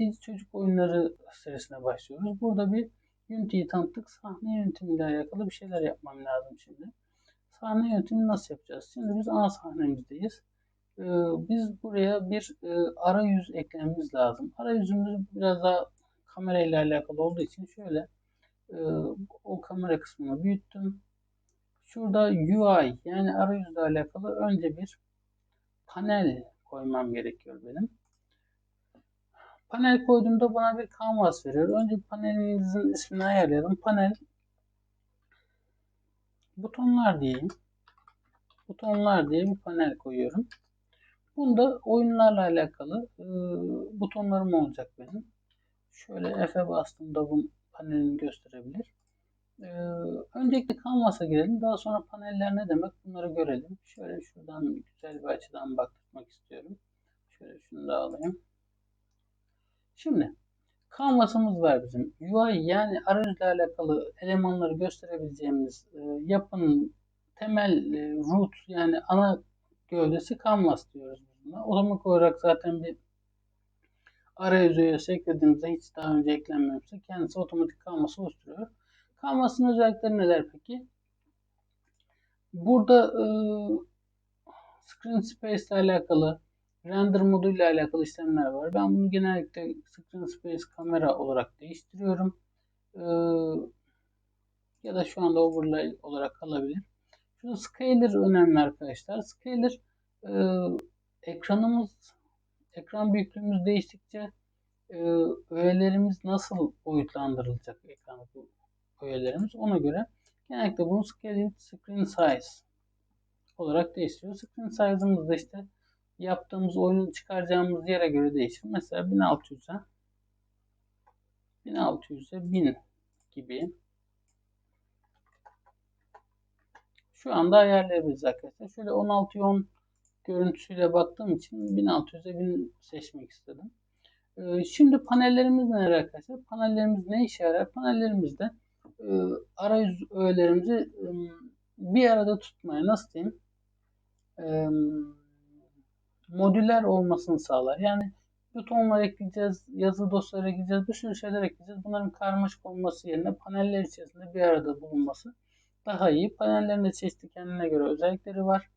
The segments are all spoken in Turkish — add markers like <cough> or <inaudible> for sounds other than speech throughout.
Eğitici çocuk oyunları serisine başlıyoruz. Burada bir Unity'yi tanıttık. Sahne yönetimiyle alakalı bir şeyler yapmam lazım şimdi. Sahne yönetimi nasıl yapacağız? Şimdi biz ana sahnemizdeyiz. Ee, biz buraya bir e, arayüz eklememiz lazım. Arayüzümüz biraz daha kamera ile alakalı olduğu için şöyle e, o kamera kısmını büyüttüm. Şurada UI yani arayüzle alakalı önce bir panel koymam gerekiyor benim. Panel koyduğumda bana bir canvas veriyor. Önce panelinizin ismini ayarlayalım. Panel butonlar diyeyim. Butonlar diye bir panel koyuyorum. Bunda oyunlarla alakalı e, butonlarım olacak benim. Şöyle F'e bastığımda bu panelini gösterebilir. E, öncelikle Canvas'a girelim. Daha sonra paneller ne demek bunları görelim. Şöyle şuradan güzel bir açıdan bakmak istiyorum. Şöyle şunu da alayım. Şimdi Canvas'ımız var bizim. UI yani arayüzle alakalı elemanları gösterebileceğimiz e, yapının temel e, root yani ana gövdesi Canvas diyoruz buna. Otomatik olarak zaten bir arayüz üyesi eklediğimizde hiç daha önce eklenmemişse kendisi otomatik Canvas'ı oluşturuyor. Canvas'ın özellikleri neler peki? Burada e, screen space ile alakalı render modu ile alakalı işlemler var. Ben bunu genellikle screen space kamera olarak değiştiriyorum. Ee, ya da şu anda overlay olarak kalabilir. Şu scaler önemli arkadaşlar. Scaler e, ekranımız ekran büyüklüğümüz değiştikçe e, öğelerimiz nasıl boyutlandırılacak ekran öğelerimiz ona göre genellikle bunu scale screen size olarak değiştiriyor. Screen size'ımız da işte yaptığımız oyunu çıkaracağımız yere göre değişir. Mesela 1600'e 1600'e 1000 gibi şu anda ayarlayabiliriz arkadaşlar. Şöyle 16'ya 10 görüntüsüyle baktığım için 1600'e 1000 seçmek istedim. Ee, şimdi panellerimiz neler arkadaşlar? Panellerimiz ne işe yarar? Panellerimizde e, arayüz öğelerimizi bir arada tutmaya nasıl diyeyim? Modüler olmasını sağlar. Yani butonlar ekleyeceğiz, yazı dosyaları ekleyeceğiz, bir sürü şeyler ekleyeceğiz. Bunların karmaşık olması yerine paneller içerisinde bir arada bulunması daha iyi. Panellerin de çeşitli kendine göre özellikleri var.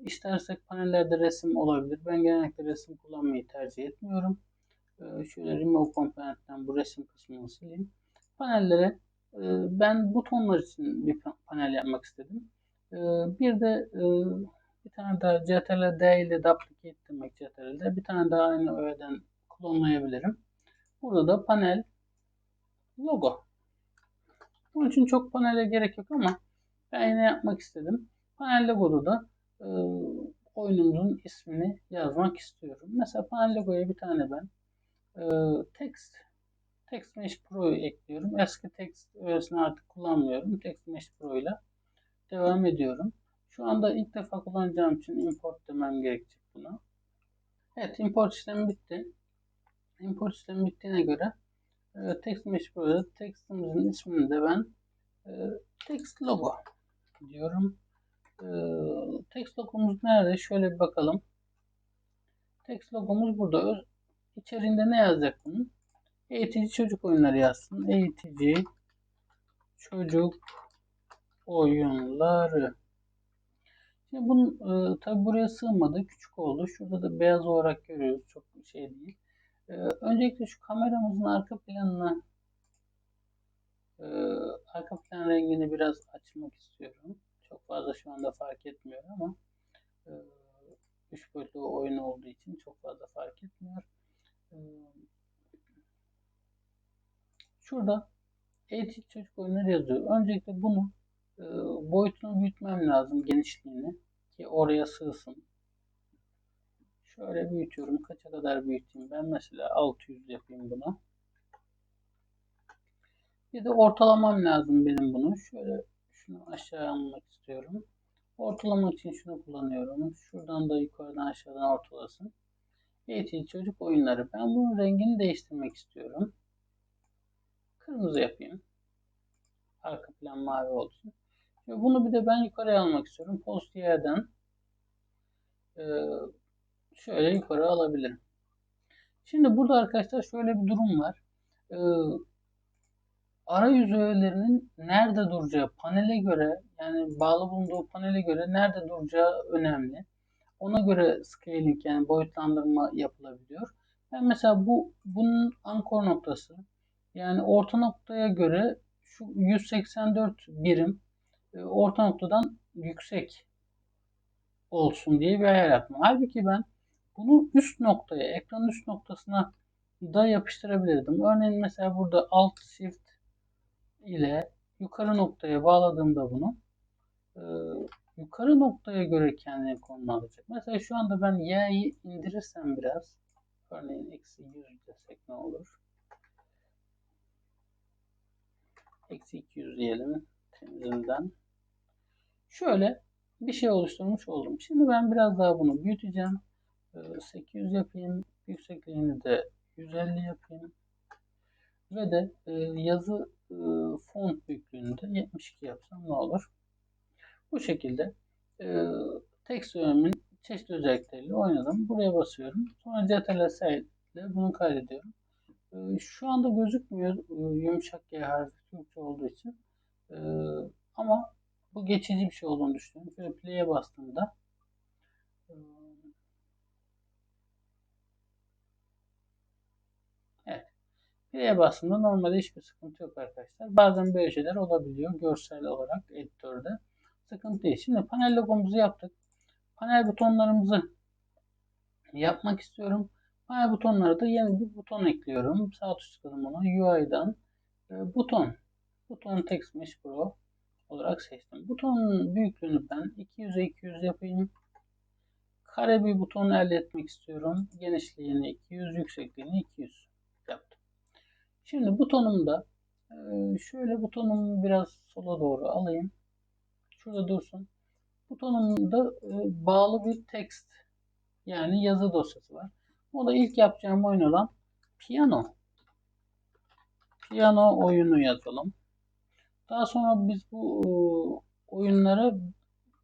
İstersek panellerde resim olabilir. Ben genellikle resim kullanmayı tercih etmiyorum. Ee, şöyle Remove Component'ten bu resim kısmını sileyim. Panellere e, ben butonlar için bir panel yapmak istedim. Ee, bir de e, bir tane daha CTRL D ile duplicate demek CTRL'de. Bir tane daha aynı öğeden klonlayabilirim. Burada da panel logo. Bunun için çok panele gerek yok ama ben yine yapmak istedim. Panel logoda da e, oyunumuzun ismini yazmak istiyorum. Mesela panel logoya bir tane ben e, text Text Mesh Pro'yu ekliyorum. Eski text öğesini artık kullanmıyorum. Text Mesh Pro ile devam ediyorum. Şu anda ilk defa kullanacağım için import demem gerekecek buna. Evet import işlemi bitti. Import işlemi bittiğine göre e, text mesh burada textimizin ismini de ben e, text logo diyorum. E, text logomuz nerede? Şöyle bir bakalım. Text logomuz burada. Öz, içeriğinde ne yazacak bunun? Eğitici çocuk oyunları yazsın. Eğitici çocuk oyunları Şimdi bunun e, tabi buraya sığmadı. Küçük oldu. Şurada da beyaz olarak görüyoruz. Çok şey değil. E, öncelikle şu kameramızın arka planına e, arka plan rengini biraz açmak istiyorum. Çok fazla şu anda fark etmiyor ama e, üç boyutlu oyun olduğu için çok fazla fark etmiyor. E, şurada eğitici çocuk oyunları yazıyor. Öncelikle bunu e, boyutunu büyütmem lazım genişliğini ki oraya sığsın. Şöyle büyütüyorum. Kaça kadar büyüteyim? Ben mesela 600 yapayım bunu. Bir de ortalamam lazım benim bunu. Şöyle şunu aşağı almak istiyorum. Ortalamak için şunu kullanıyorum. Şuradan da yukarıdan aşağıdan ortalasın. Eğitici çocuk oyunları. Ben bunun rengini değiştirmek istiyorum. Kırmızı yapayım. Arka plan mavi olsun. Ve bunu bir de ben yukarıya almak istiyorum. Post yerden e, şöyle yukarı alabilirim. Şimdi burada arkadaşlar şöyle bir durum var. Ee, arayüz öğelerinin nerede duracağı panele göre yani bağlı bulunduğu panele göre nerede duracağı önemli. Ona göre scaling yani boyutlandırma yapılabiliyor. Ben mesela bu bunun ankor noktası yani orta noktaya göre şu 184 birim e, orta noktadan yüksek olsun diye bir ayar yaptım. Halbuki ben bunu üst noktaya, ekranın üst noktasına da yapıştırabilirdim. Örneğin mesela burada Alt Shift ile yukarı noktaya bağladığımda bunu e, yukarı noktaya göre kendini konumlandıracak. Mesela şu anda ben y'yi indirirsem biraz örneğin eksi 100 desek ne olur? Eksi 200 diyelim temizinden. Şöyle bir şey oluşturmuş oldum. Şimdi ben biraz daha bunu büyüteceğim. 800 ee, yapayım. Yüksekliğini de 150 yapayım. Ve de e, yazı e, font büyüklüğünü de 72 yapsam ne olur? Bu şekilde e, öğrenimin çeşitli özellikleriyle oynadım. Buraya basıyorum. Sonra CTRL ile bunu kaydediyorum. Şu anda gözükmüyor yumuşak G harfi Türkçe olduğu için. Ama bu geçici bir şey olduğunu düşünüyorum. Şöyle play'e bastığımda Evet. Play'e bastığımda normalde hiçbir sıkıntı yok arkadaşlar. Bazen böyle şeyler olabiliyor görsel olarak editörde. Sıkıntı değil. Şimdi panel logomuzu yaptık. Panel butonlarımızı yapmak istiyorum. Panel butonları da yeni bir buton ekliyorum. Sağ tuş tıkladım ona. UI'dan e, buton. Buton Text Mesh Pro olarak seçtim. Butonun büyüklüğünü ben 200'e 200 yapayım. Kare bir buton elde etmek istiyorum. Genişliğini 200, yüksekliğini 200 yaptım. Şimdi butonumda e, şöyle butonumu biraz sola doğru alayım. Şurada dursun. Butonumda e, bağlı bir text yani yazı dosyası var. O da ilk yapacağım oyun olan piyano. Piyano oyunu yazalım. Daha sonra biz bu e, oyunlara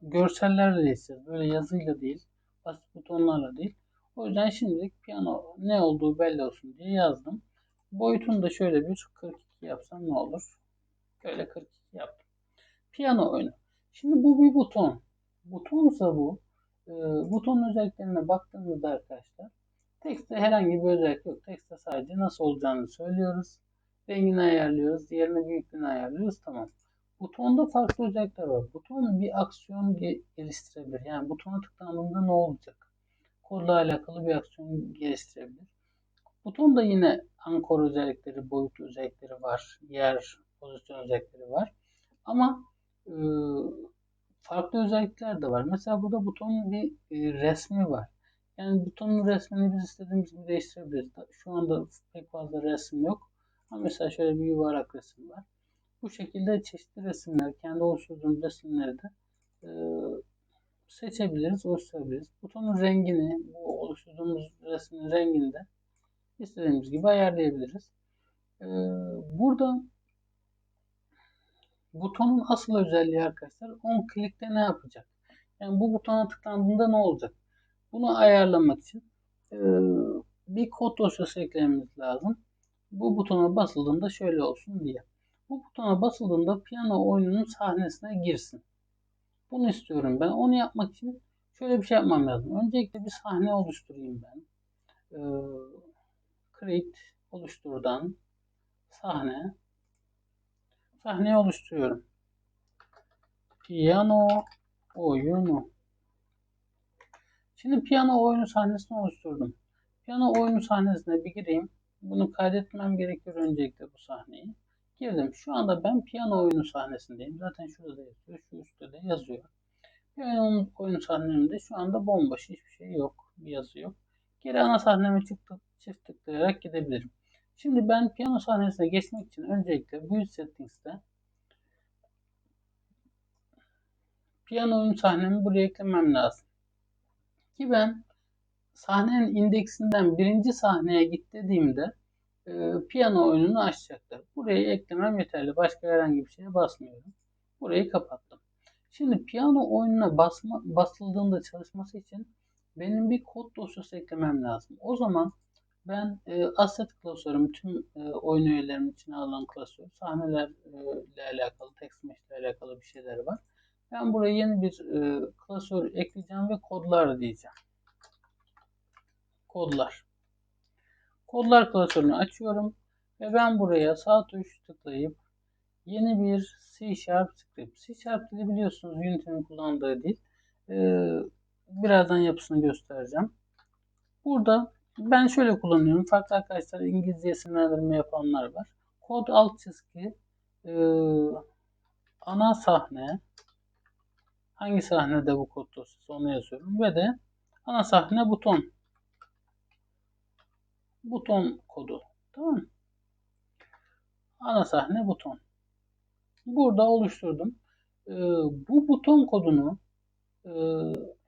görsellerle isteyeceğiz. Böyle yazıyla değil, basit butonlarla değil. O yüzden şimdilik piyano ne olduğu belli olsun diye yazdım. Boyutunu da şöyle bir 42 yapsam ne olur? Böyle 42 yaptım. Piyano oyunu. Şimdi bu bir buton. Butonsa bu. E, butonun özelliklerine baktığımızda arkadaşlar Tekste herhangi bir özellik yok. Tekste sadece nasıl olacağını söylüyoruz. Rengini ayarlıyoruz. Diğerini büyüklüğünü ayarlıyoruz. Tamam. Butonda farklı özellikler var. Buton bir aksiyon geliştirebilir. Yani butona tıklandığında ne olacak? Kodla alakalı bir aksiyon geliştirebilir. Buton da yine ankor özellikleri, boyut özellikleri var. Yer, pozisyon özellikleri var. Ama e, farklı özellikler de var. Mesela burada butonun bir e, resmi var. Yani butonun resmini biz istediğimiz gibi değiştirebiliriz. Şu anda pek fazla resim yok. Mesela şöyle bir yuvarlak resim var. Bu şekilde çeşitli resimler, kendi oluşturduğumuz resimleri de e, seçebiliriz, oluşturabiliriz. Butonun rengini, bu oluşturduğumuz resmin rengini de istediğimiz gibi ayarlayabiliriz. E, burada butonun asıl özelliği arkadaşlar on klikte ne yapacak? Yani bu butona tıklandığında ne olacak? Bunu ayarlamak için e, bir kod dosyası eklememiz lazım. Bu butona basıldığında şöyle olsun diye. Bu butona basıldığında piyano oyununun sahnesine girsin. Bunu istiyorum ben. Onu yapmak için şöyle bir şey yapmam lazım. Öncelikle bir sahne oluşturayım ben. Ee, create oluşturdan sahne sahneyi oluşturuyorum. Piyano oyunu Şimdi piyano oyunu sahnesini oluşturdum. Piyano oyunu sahnesine bir gireyim. Bunu kaydetmem gerekiyor öncelikle bu sahneyi. Girdim. Şu anda ben piyano oyunu sahnesindeyim. Zaten şurada yazıyor. Şu üstte de yazıyor. Piyano oyunu sahnemde şu anda bomboş. Hiçbir şey yok. Bir yazı yok. Geri ana sahneme çıktı, çift tıklayarak gidebilirim. Şimdi ben piyano sahnesine geçmek için öncelikle Build Settings'te piyano oyun sahnemi buraya eklemem lazım. Ki ben sahnenin indeksinden birinci sahneye git dediğimde e, piyano oyununu açacaktır. Burayı eklemem yeterli. Başka herhangi bir şeye basmıyorum. Burayı kapattım. Şimdi piyano oyununa basma, basıldığında çalışması için benim bir kod dosyası eklemem lazım. O zaman ben e, asset klasörüm tüm e, oyun üyelerim için alınan klasör. Sahnelerle alakalı, text ile alakalı bir şeyler var. Ben buraya yeni bir e, klasör ekleyeceğim ve kodlar diyeceğim. Kodlar. Kodlar klasörünü açıyorum ve ben buraya sağ tuş tıklayıp yeni bir C Sharp script. C Sharp dili biliyorsunuz Unity'nin kullandığı dil. Ee, birazdan yapısını göstereceğim. Burada ben şöyle kullanıyorum. Farklı arkadaşlar İngilizce isimlendirme yapanlar var. Kod alt çizgi e, ana sahne hangi sahnede bu kod dosyası onu yazıyorum ve de ana sahne buton buton kodu tamam mı? Ana sahne buton. Burada oluşturdum. Ee, bu buton kodunu e,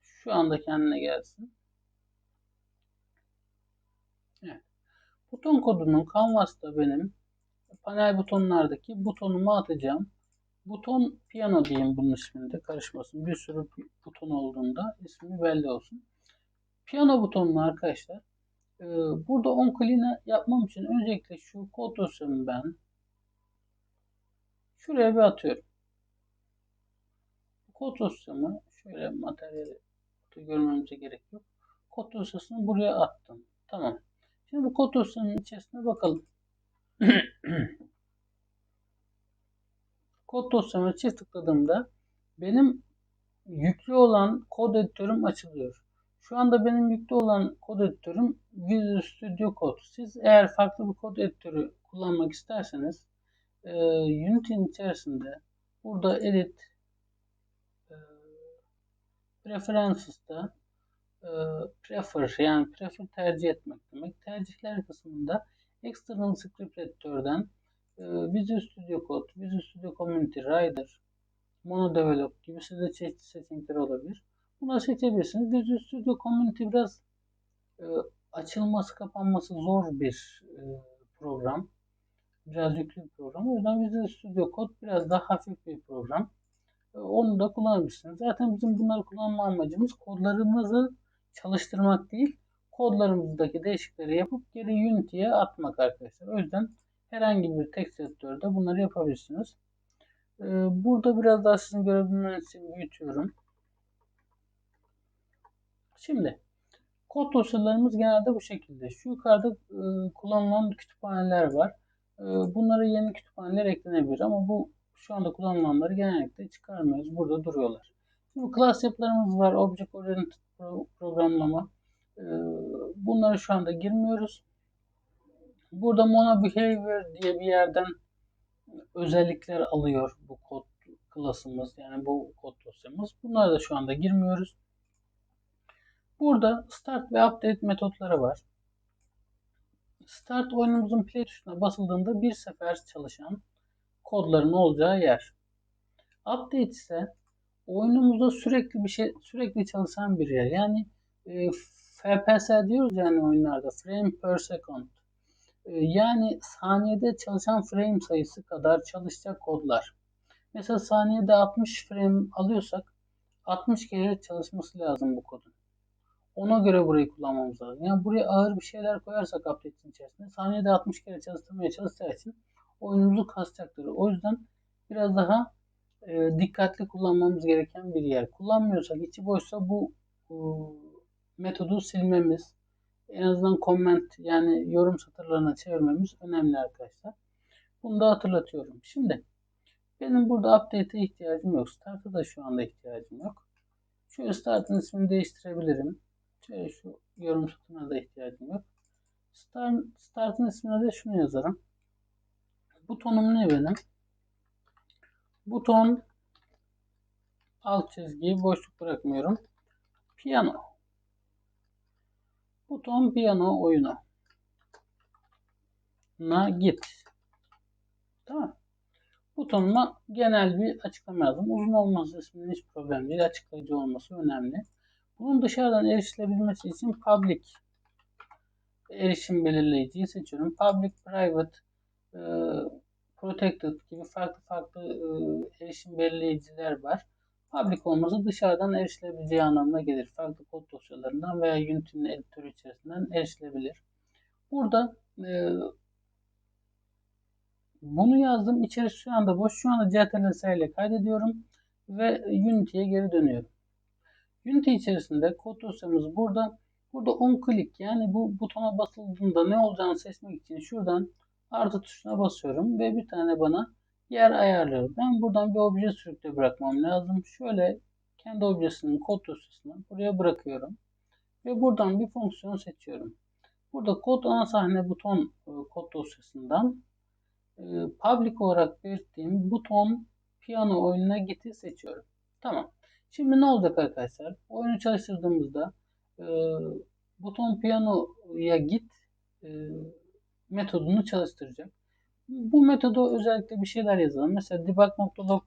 şu anda kendine gelsin. Evet. Buton kodunun Canvas'ta benim panel butonlardaki butonumu atacağım. Buton piyano diyeyim bunun isminde karışmasın. Bir sürü buton olduğunda ismi belli olsun. Piyano butonunu arkadaşlar e, burada on clean yapmam için öncelikle şu kod dosyamı ben şuraya bir atıyorum. Kod dosyamı şöyle materyali görmemize gerek yok. Kod dosyasını buraya attım. Tamam. Şimdi bu kod dosyanın içerisine bakalım. <clears throat> kod dosyama çift tıkladığımda benim yüklü olan kod editörüm açılıyor. Şu anda benim yüklü olan kod editörüm Visual Studio Code. Siz eğer farklı bir kod editörü kullanmak isterseniz e, Unity'nin içerisinde burada Edit e, Preferences'ta e, Prefer yani Prefer tercih etmek demek. Tercihler kısmında External Script Editor'dan e, Visual Studio Code, Visual Studio Community, Rider, Monodevelop gibi size çeşitli seçenekler olabilir. Bunları seçebilirsiniz. Visual Studio Community biraz e, açılması kapanması zor bir e, program. Biraz yüklü bir program. O yüzden Visual Studio Code biraz daha hafif bir program. E, onu da kullanabilirsiniz. Zaten bizim bunları kullanma amacımız kodlarımızı çalıştırmak değil, kodlarımızdaki değişiklikleri yapıp geri Unity'ye atmak arkadaşlar. O yüzden herhangi bir text editörde bunları yapabilirsiniz. E, burada biraz daha sizin görebilmeniz için büyütüyorum. Şimdi kod dosyalarımız genelde bu şekilde. Şu yukarıda e, kullanılan kütüphaneler var. E, bunlara yeni kütüphaneler eklenebilir ama bu şu anda kullanılanları genellikle çıkarmıyoruz. Burada duruyorlar. Şimdi class yapılarımız var. Object Oriented pro programlama. E, bunları şu anda girmiyoruz. Burada Mono Behavior diye bir yerden özellikler alıyor bu kod klasımız yani bu kod dosyamız. Bunlara da şu anda girmiyoruz. Burada start ve update metotları var. Start oyunumuzun play tuşuna basıldığında bir sefer çalışan kodların olacağı yer. Update ise oyunumuzda sürekli bir şey sürekli çalışan bir yer. Yani e, FPS diyoruz yani oyunlarda frame per second. E, yani saniyede çalışan frame sayısı kadar çalışacak kodlar. Mesela saniyede 60 frame alıyorsak 60 kere çalışması lazım bu kodun. Ona göre burayı kullanmamız lazım. Yani buraya ağır bir şeyler koyarsak update'in içerisinde saniyede 60 kere çalıştırmaya çalışacağı için oyunumuzu kasacaktır. O yüzden biraz daha e, dikkatli kullanmamız gereken bir yer. Kullanmıyorsak içi boşsa bu e, metodu silmemiz en azından comment yani yorum satırlarına çevirmemiz önemli arkadaşlar. Bunu da hatırlatıyorum. Şimdi benim burada update'e ihtiyacım yok. Start'a da şu anda ihtiyacım yok. Şöyle start'ın ismini değiştirebilirim. Şöyle şu yorum sütununa da ihtiyacım yok. Start, start'ın ismine de şunu yazarım. Butonum ne benim? Buton alt çizgiyi boşluk bırakmıyorum. Piyano. Buton piyano oyunu. Na git. Tamam. Butonuma genel bir açıklama yazdım. Uzun olması isminin hiç problem değil. Açıklayıcı olması önemli. Bunun dışarıdan erişilebilmesi için public erişim belirleyiciyi seçiyorum. Public, private, e, protected gibi farklı farklı e, erişim belirleyiciler var. Public olması dışarıdan erişilebileceği anlamına gelir. Farklı kod dosyalarından veya Unity'nin editörü içerisinden erişilebilir. Burada e, bunu yazdım. İçerisi şu anda boş. Şu anda CTRL ile kaydediyorum ve Unity'ye geri dönüyorum. Unity içerisinde kod dosyamız burada. Burada on click yani bu butona basıldığında ne olacağını seçmek için şuradan artı tuşuna basıyorum ve bir tane bana yer ayarlıyorum. Ben buradan bir obje sürükle bırakmam lazım. Şöyle kendi objesinin kod dosyasını buraya bırakıyorum. Ve buradan bir fonksiyon seçiyorum. Burada kod ana sahne buton e, kod dosyasından e, public olarak belirttiğim buton piyano oyununa git'i seçiyorum. Tamam. Şimdi ne olacak arkadaşlar? Oyunu çalıştırdığımızda e, buton piyanoya git e, metodunu çalıştıracak. Bu metoda özellikle bir şeyler yazalım. Mesela debug.log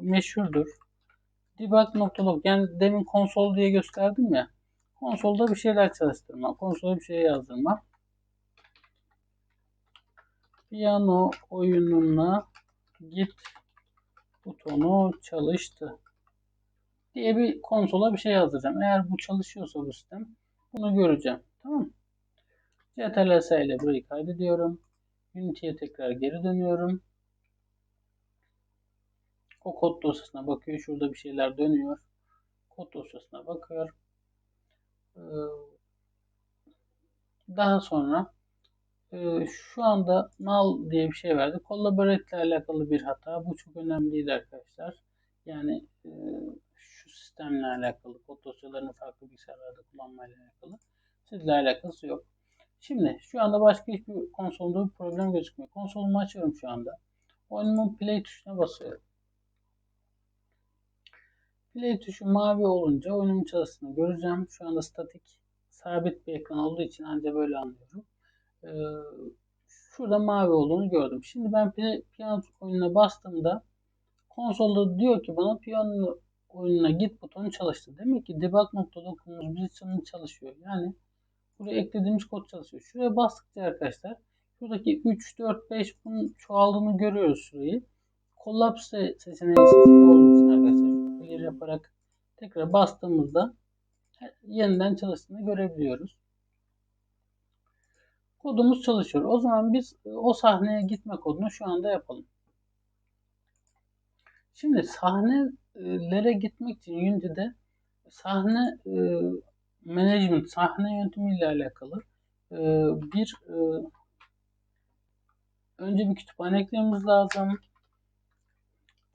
meşhurdur. Debug.log yani demin konsol diye gösterdim ya. Konsolda bir şeyler çalıştırma. Konsolda bir şey yazdırma. Piyano oyununa git butonu çalıştı diye bir konsola bir şey yazacağım. Eğer bu çalışıyorsa bu sistem bunu göreceğim. Tamam? CTRL-S ile burayı kaydediyorum. Unity'ye tekrar geri dönüyorum. O kod dosyasına bakıyor. Şurada bir şeyler dönüyor. Kod dosyasına bakıyor. Ee, daha sonra e, şu anda null diye bir şey verdi. Collaborate ile alakalı bir hata. Bu çok önemli değil arkadaşlar. Yani e, şu sistemle alakalı, kod dosyalarını farklı bilgisayarlarda kullanmayla alakalı. Sizle alakası yok. Şimdi şu anda başka hiçbir konsolda bir problem gözükmüyor. Konsolumu açıyorum şu anda. Oyunumun play tuşuna basıyorum. Play tuşu mavi olunca oyunun çalıştığını göreceğim. Şu anda statik sabit bir ekran olduğu için ancak böyle anlıyorum. Ee, şurada mavi olduğunu gördüm. Şimdi ben piyano oyununa bastığımda konsolda diyor ki bana piyano oyununa git butonu çalıştı. Demek ki debug.log'umuz biz için çalışıyor. Yani buraya eklediğimiz kod çalışıyor. Şuraya bastıkça arkadaşlar şuradaki 3, 4, 5 bunun çoğaldığını görüyoruz şurayı. Collapse seçeneği seçili olduğu için arkadaşlar clear yaparak tekrar bastığımızda yeniden çalıştığını görebiliyoruz. Kodumuz çalışıyor. O zaman biz o sahneye gitme kodunu şu anda yapalım. Şimdi sahnelere gitmek için Unity'de sahne e, management, sahne yönetimi ile alakalı e, bir e, önce bir kütüphane eklememiz lazım.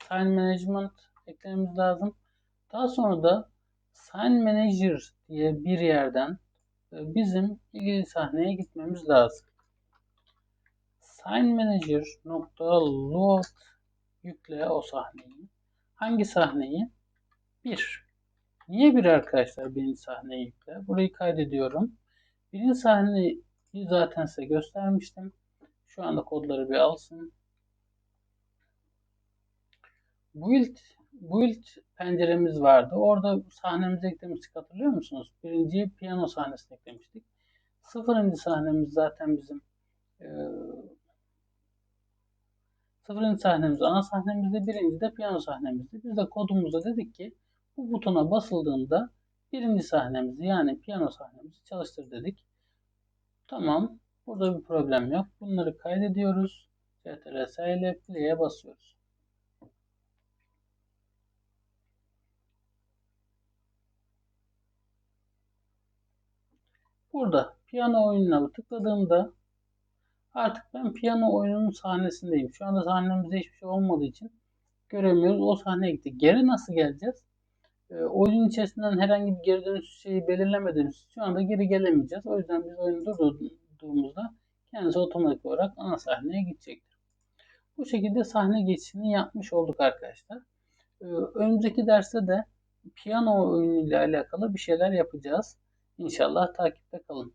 Sign Management eklememiz lazım. Daha sonra da Sign Manager diye bir yerden e, bizim ilgili sahneye gitmemiz lazım. Sign Manager nokta load yükle o sahneyi. Hangi sahneyi? 1. Niye bir arkadaşlar birinci sahneyi yükle? Burayı kaydediyorum. Birinci sahneyi zaten size göstermiştim. Şu anda kodları bir alsın. Build, build penceremiz vardı. Orada sahnemizi eklemiştik hatırlıyor musunuz? Birinci piyano sahnesini eklemiştik. Sıfırıncı sahnemiz zaten bizim e, sıfırıncı sahnemiz ana sahnemizde, birinci de piyano sahnemizde. Biz de kodumuzda dedik ki bu butona basıldığında birinci sahnemizi yani piyano sahnemizi çalıştır dedik. Tamam. Burada bir problem yok. Bunları kaydediyoruz. CTRL ile play'e basıyoruz. Burada piyano oyununa tıkladığımda artık ben piyano oyununun sahnesindeyim. Şu anda sahnemizde hiçbir şey olmadığı için göremiyoruz. O sahneye gitti. Geri nasıl geleceğiz? E, oyunun içerisinden herhangi bir geri dönüş şeyi belirlemediğimiz şu anda geri gelemeyeceğiz. O yüzden biz oyunu durdurduğumuzda kendisi otomatik olarak ana sahneye gidecektir. Bu şekilde sahne geçişini yapmış olduk arkadaşlar. E, önümüzdeki derste de piyano oyunu ile alakalı bir şeyler yapacağız. İnşallah takipte kalın.